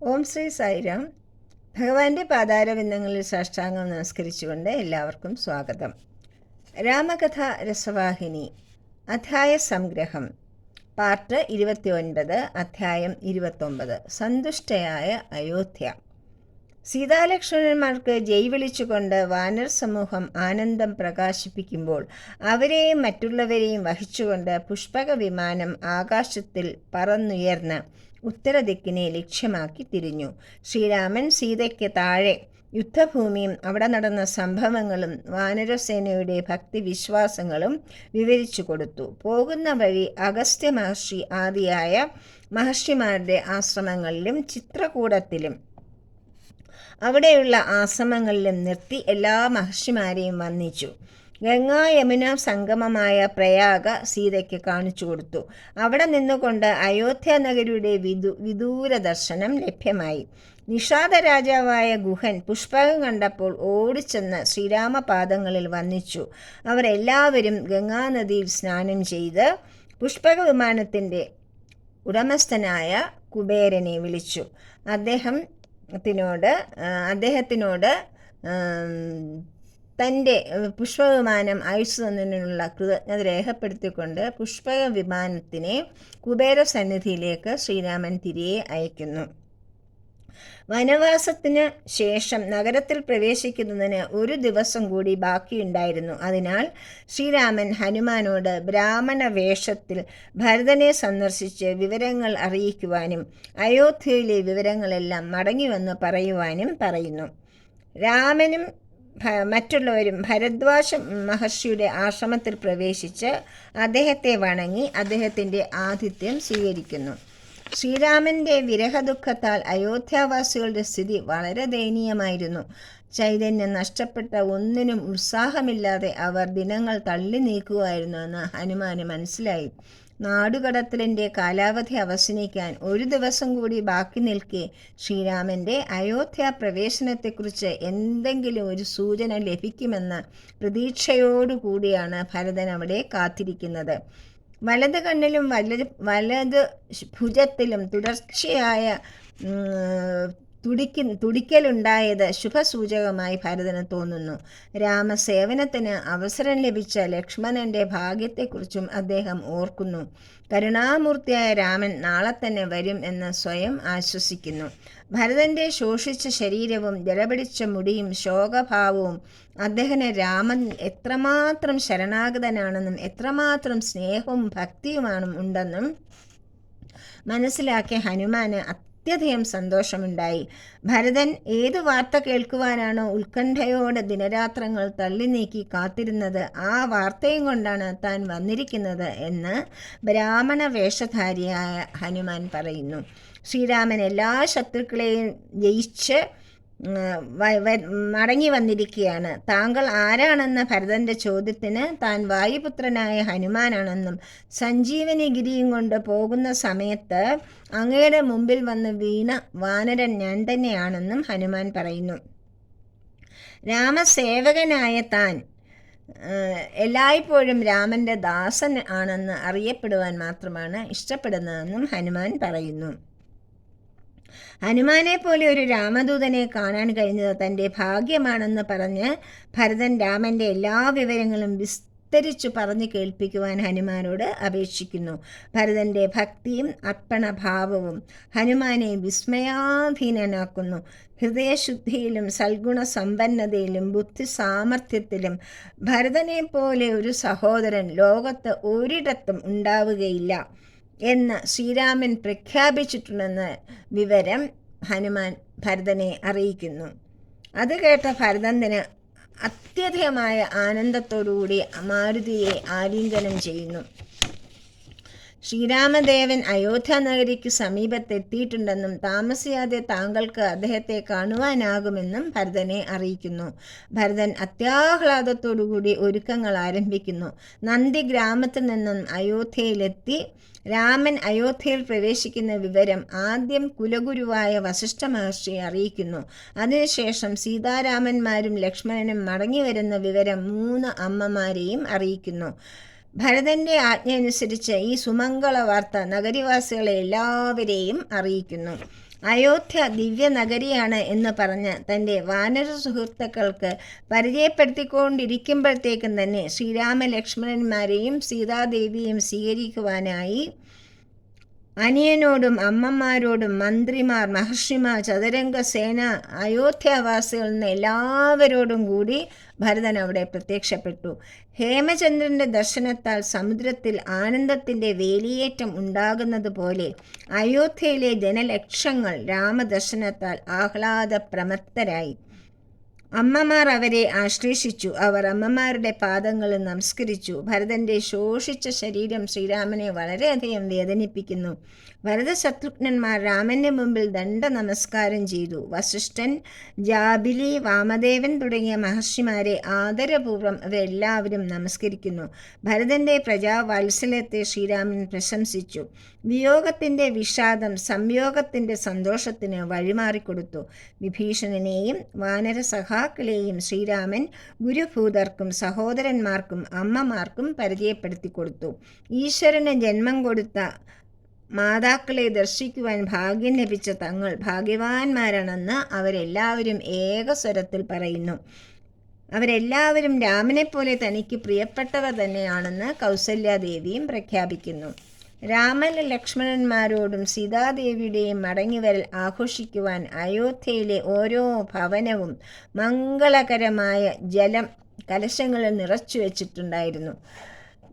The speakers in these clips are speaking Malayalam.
ഓം ശ്രീ സായിരാം. ഭഗവാന്റെ പാതാരബിന്ദങ്ങളിൽ സാഷ്ടാംഗം നമസ്കരിച്ചുകൊണ്ട് എല്ലാവർക്കും സ്വാഗതം. രാമകഥ രസവാഹിനി അധ്യായ സംഗ്രഹം പാർട്ട് ഇരുപത്തി ഒൻപത് അധ്യായം ഇരുപത്തൊമ്പത് സന്തുഷ്ടയായ അയോധ്യ. സീതാലക്ഷ്മണന്മാർക്ക് ജയ് വിളിച്ചുകൊണ്ട് വാനർ സമൂഹം ആനന്ദം പ്രകാശിപ്പിക്കുമ്പോൾ അവരെയും മറ്റുള്ളവരെയും വഹിച്ചുകൊണ്ട് പുഷ്പക വിമാനം ആകാശത്തിൽ പറന്നുയർന്ന് ഉത്തരദിക്കിനെ ലക്ഷ്യമാക്കി തിരിഞ്ഞു. ശ്രീരാമൻ സീതയ്ക്ക് താഴെ യുദ്ധഭൂമിയും അവിടെ നടന്ന സംഭവങ്ങളും വാനരസേനയുടെ ഭക്തിവിശ്വാസങ്ങളും വിവരിച്ചു കൊടുത്തു. പോകുന്ന വഴി അഗസ്ത്യ മഹർഷി ആദിയായ മഹർഷിമാരുടെ ആശ്രമങ്ങളിലും ചിത്രകൂടത്തിലും അവിടെയുള്ള ആശ്രമങ്ങളിലും നിർത്തി എല്ലാ മഹർഷിമാരെയും വന്ദിച്ചു. ഗംഗാ യമുന സംഗമമായ പ്രയാഗ സീതയ്ക്ക് കാണിച്ചു കൊടുത്തു. അവിടെ നിന്നുകൊണ്ട് അയോധ്യ നഗരിയുടെ വിദു വിദൂര ദർശനം ലഭ്യമായി. നിഷാദ രാജാവായ ഗുഹൻ പുഷ്പകം കണ്ടപ്പോൾ ഓടിച്ചെന്ന് ശ്രീരാമപാദങ്ങളിൽ വന്നിച്ചു അവരെല്ലാവരും ഗംഗാനദിയിൽ സ്നാനം ചെയ്ത് പുഷ്പക വിമാനത്തിന്റെ ഉടമസ്ഥനായ കുബേരനെ വിളിച്ചു. അദ്ദേഹം ത്തിനോട് അദ്ദേഹത്തിനോട് തന്റെ പുഷ്പവിമാനം അയച്ചു തന്നതിനുള്ള കൃതജ്ഞത രേഖപ്പെടുത്തിക്കൊണ്ട് പുഷ്പക വിമാനത്തിനെ കുബേര സന്നിധിയിലേക്ക് ശ്രീരാമൻ തിരികെ അയക്കുന്നു. വനവാസത്തിന് ശേഷം നഗരത്തിൽ പ്രവേശിക്കുന്നതിന് ഒരു ദിവസം കൂടി ബാക്കിയുണ്ടായിരുന്നു. അതിനാൽ ശ്രീരാമൻ ഹനുമാനോട് ബ്രാഹ്മണ വേഷത്തിൽ ഭരതനെ സന്ദർശിച്ച് വിവരങ്ങൾ അറിയിക്കുവാനും അയോധ്യയിലെ വിവരങ്ങളെല്ലാം മടങ്ങിവന്ന് പറയുവാനും പറയുന്നു. രാമനും മറ്റുള്ളവരും ഭരദ്വാജ മഹർഷിയുടെ ആശ്രമത്തിൽ പ്രവേശിച്ച് അദ്ദേഹത്തെ വണങ്ങി അദ്ദേഹത്തിന്റെ ആതിഥ്യം സ്വീകരിക്കുന്നു. ശ്രീരാമന്റെ വിരഹദുഃഖത്താൽ അയോധ്യാവാസികളുടെ സ്ഥിതി വളരെ ദയനീയമായിരുന്നു. ചൈതന്യം നഷ്ടപ്പെട്ട ഒന്നിനും ഉത്സാഹമില്ലാതെ അവർ ദിനങ്ങൾ തള്ളി നീക്കുമായിരുന്നു എന്ന് ഹനുമാന് മനസ്സിലായി. നാടുകടത്തലിന്റെ കാലാവധി അവസാനിക്കാൻ ഒരു ദിവസം കൂടി ബാക്കി നിൽക്കെ ശ്രീരാമന്റെ അയോധ്യ പ്രവേശനത്തെക്കുറിച്ച് എന്തെങ്കിലും ഒരു സൂചന ലഭിക്കുമെന്ന പ്രതീക്ഷയോടുകൂടിയാണ് ഭരതൻ അവിടെ കാത്തിരിക്കുന്നത്. വലത് കണ്ണിലും വലത് വലത് ഭുജത്തിലും തുടർച്ചയായ തുടിക്ക് തുടിക്കലുണ്ടായത് ശുഭസൂചകമായി ഭരതന് തോന്നുന്നു. രാമസേവനത്തിന് അവസരം ലഭിച്ച ലക്ഷ്മണന്റെ ഭാഗ്യത്തെക്കുറിച്ചും അദ്ദേഹം ഓർക്കുന്നു. കരുണാമൂർത്തിയായ രാമൻ നാളെ തന്നെ വരും എന്ന് സ്വയം ആശ്വസിക്കുന്നു. ഭരതന്റെ ശോഷിച്ച ശരീരവും ജലപിടിച്ച മുടിയും ശോകഭാവവും അദ്ദേഹത്തിന് രാമൻ എത്രമാത്രം ശരണാഗതനാണെന്നും എത്രമാത്രം സ്നേഹവും ഭക്തിയുമാണ് ഉണ്ടെന്നും മനസ്സിലാക്കിയ ഹനുമാന് അത്യധികം സന്തോഷമുണ്ടായി. ഭരതൻ ഏതു വാർത്ത കേൾക്കുവാനാണോ ഉത്കണ്ഠയോടെ ദിനരാത്രങ്ങൾ തള്ളി നീക്കി കാത്തിരുന്നത് ആ വാർത്തയും കൊണ്ടാണ് താൻ വന്നിരിക്കുന്നത് എന്ന് ബ്രാഹ്മണ വേഷധാരിയായ ഹനുമാൻ പറയുന്നു. ശ്രീരാമൻ എല്ലാ ശത്രുക്കളെയും ജയിച്ച് മടങ്ങി വന്നിരിക്കുകയാണ് താങ്കൾ ആരാണെന്ന ഭരതന്റെ ചോദ്യത്തിന് താൻ വായുപുത്രനായ ഹനുമാനാണെന്നും സഞ്ജീവനി ഗിരിയും കൊണ്ട് പോകുന്ന സമയത്ത് അങ്ങയുടെ മുമ്പിൽ വന്ന് വീണ വാനരൻ ഞാൻ തന്നെയാണെന്നും ഹനുമാൻ പറയുന്നു. രാമസേവകനായ താൻ എല്ലായ്പ്പോഴും രാമന്റെ ദാസൻ ആണെന്ന് അറിയപ്പെടുവാൻ മാത്രമാണ് ഇഷ്ടപ്പെടുന്നതെന്നും ഹനുമാൻ പറയുന്നു. ഹനുമാനെ പോലെ ഒരു രാമദൂതനെ കാണാൻ കഴിഞ്ഞത് തന്റെ ഭാഗ്യമാണെന്ന് പറഞ്ഞ് ഭരതൻ രാമന്റെ എല്ലാ വിവരങ്ങളും വിസ്തരിച്ചു പറഞ്ഞു കേൾപ്പിക്കുവാൻ ഹനുമാനോട് അപേക്ഷിക്കുന്നു. ഭരതന്റെ ഭക്തിയും അർപ്പണഭാവവും ഹനുമാനെ വിസ്മയാധീനനാക്കുന്നു. ഹൃദയശുദ്ധിയിലും സൽഗുണ സമ്പന്നതയിലും ബുദ്ധി സാമർഥ്യത്തിലും ഭരതനെ പോലെ ഒരു സഹോദരൻ ലോകത്ത് ഒരിടത്തും ഉണ്ടാവുകയില്ല. എന്ന് ശ്രീരാമൻ പ്രഖ്യാപിച്ചിട്ടുണ്ടെന്ന് വിവരം ഹനുമാൻ ഭരതനെ അറിയിക്കുന്നു. അത് കേട്ട ഭരതന് അത്യധികമായ ആനന്ദത്തോടുകൂടി മാരുതിയെ ആലിംഗനം ചെയ്യുന്നു. ശ്രീരാമദേവൻ അയോധ്യ നഗരിക്ക് സമീപത്തെത്തിയിട്ടുണ്ടെന്നും താമസിയാതെ താങ്കൾക്ക് അദ്ദേഹത്തെ കാണുവാനാകുമെന്നും ഭരതനെ അറിയിക്കുന്നു. ഭരതൻ അത്യാഹ്ലാദത്തോടുകൂടി ഒരുക്കങ്ങൾ ആരംഭിക്കുന്നു. നന്ദി ഗ്രാമത്തിൽ നിന്നും അയോധ്യയിലെത്തി. രാമൻ അയോധ്യയിൽ പ്രവേശിക്കുന്ന വിവരം ആദ്യം കുലഗുരുവായ വസിഷ്ഠ മഹർഷിയെ അറിയിക്കുന്നു. അതിനുശേഷം സീതാരാമന്മാരും ലക്ഷ്മണനും മടങ്ങി വരുന്ന വിവരം മൂന്ന് അമ്മമാരെയും അറിയിക്കുന്നു. ഭരതന്റെ ആജ്ഞയനുസരിച്ച് ഈ സുമംഗള വാർത്ത നഗരിവാസികളെ എല്ലാവരെയും അറിയിക്കുന്നു. അയോധ്യ ദിവ്യ നഗരിയാണ് എന്ന് പറഞ്ഞ് തന്റെ വാനര സുഹൃത്തുക്കൾക്ക് പരിചയപ്പെടുത്തിക്കൊണ്ടിരിക്കുമ്പോഴത്തേക്കും തന്നെ ശ്രീരാമലക്ഷ്മണന്മാരെയും സീതാദേവിയെയും സ്വീകരിക്കുവാനായി അനിയനോടും അമ്മമാരോടും മന്ത്രിമാർ മഹർഷിമാർ ചതുരംഗ സേന അയോധ്യാവാസികളിൽ നിന്ന് എല്ലാവരോടും കൂടി ഭരതൻ അവിടെ പ്രത്യക്ഷപ്പെട്ടു. ഹേമചന്ദ്രന്റെ ദർശനത്താൽ സമുദ്രത്തിൽ ആനന്ദത്തിന്റെ വേലിയേറ്റം ഉണ്ടാകുന്നത് പോലെ അയോധ്യയിലെ ജനലക്ഷങ്ങൾ രാമദർശനത്താൽ ആഹ്ലാദപ്രമത്തരായി. അമ്മമാർ അവരെ ആശ്ലേഷിച്ചു. അവർ അമ്മമാരുടെ പാദങ്ങൾ നമസ്കരിച്ചു. ഭരതന്റെ ശോഷിച്ച ശരീരം ശ്രീരാമനെ വളരെയധികം വേദനിപ്പിക്കുന്നു. ഭരതശത്രുഘ്നന്മാർ രാമന്റെ മുമ്പിൽ ദണ്ഡ നമസ്കാരം ചെയ്തു. വസിഷ്ഠൻ ജാബിലി വാമദേവൻ തുടങ്ങിയ മഹർഷിമാരെ ആദരപൂർവം അവരെല്ലാവരും നമസ്കരിക്കുന്നു. ഭരതന്റെ പ്രജാവാത്സല്യത്തെ ശ്രീരാമൻ പ്രശംസിച്ചു. വിയോഗത്തിന്റെ വിഷാദം സംയോഗത്തിന്റെ സന്തോഷത്തിന് വഴിമാറിക്കൊടുത്തു. വിഭീഷണനെയും വാനര സഖാക്കളെയും ശ്രീരാമൻ ഗുരുഭൂതർക്കും സഹോദരന്മാർക്കും അമ്മമാർക്കും പരിചയപ്പെടുത്തി കൊടുത്തു. ഈശ്വരന് ജന്മം കൊടുത്ത മാതാക്കളെ ദർശിക്കുവാൻ ഭാഗ്യം ലഭിച്ച തങ്ങൾ ഭാഗ്യവാന്മാരാണെന്ന് അവരെല്ലാവരും ഏകസ്വരത്തിൽ പറയുന്നു. അവരെല്ലാവരും രാമനെപ്പോലെ തനിക്ക് പ്രിയപ്പെട്ടവർ തന്നെയാണെന്ന് കൗസല്യാദേവിയും പ്രഖ്യാപിക്കുന്നു. രാമൻ ലക്ഷ്മണന്മാരോടും സീതാദേവിയുടെയും മടങ്ങിവരൽ ആഘോഷിക്കുവാൻ അയോധ്യയിലെ ഓരോ ഭവനവും മംഗളകരമായ ജലം കലശങ്ങളിൽ നിറച്ചു വച്ചിട്ടുണ്ടായിരുന്നു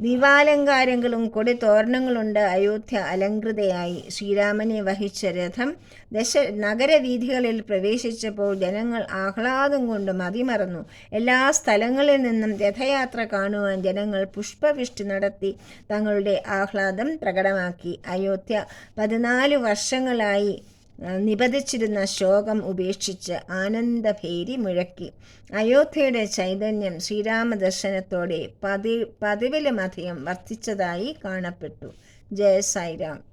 ദീപാലങ്കാരങ്ങളും കൊടിതോരണങ്ങളുണ്ട് അയോധ്യ അലങ്കൃതയായി ശ്രീരാമനെ വഹിച്ച രഥം ദശ നഗരവീഥികളിൽ പ്രവേശിച്ചപ്പോൾ ജനങ്ങൾ ആഹ്ലാദം കൊണ്ട് മതിമറന്നു. എല്ലാ സ്ഥലങ്ങളിൽ നിന്നും രഥയാത്ര കാണുവാൻ ജനങ്ങൾ പുഷ്പവിഷ്ടി നടത്തി തങ്ങളുടെ ആഹ്ലാദം പ്രകടമാക്കി. അയോധ്യ പതിനാല് വർഷങ്ങളായി നിപതിച്ചിരുന്ന ശോകം ഉപേക്ഷിച്ച് ആനന്ദഭേരി മുഴക്കി. അയോധ്യയുടെ ചൈതന്യം ശ്രീരാമദർശനത്തോടെ പതി പതിവിലുമധികം വർദ്ധിച്ചതായി കാണപ്പെട്ടു. ജയ സായിരാം.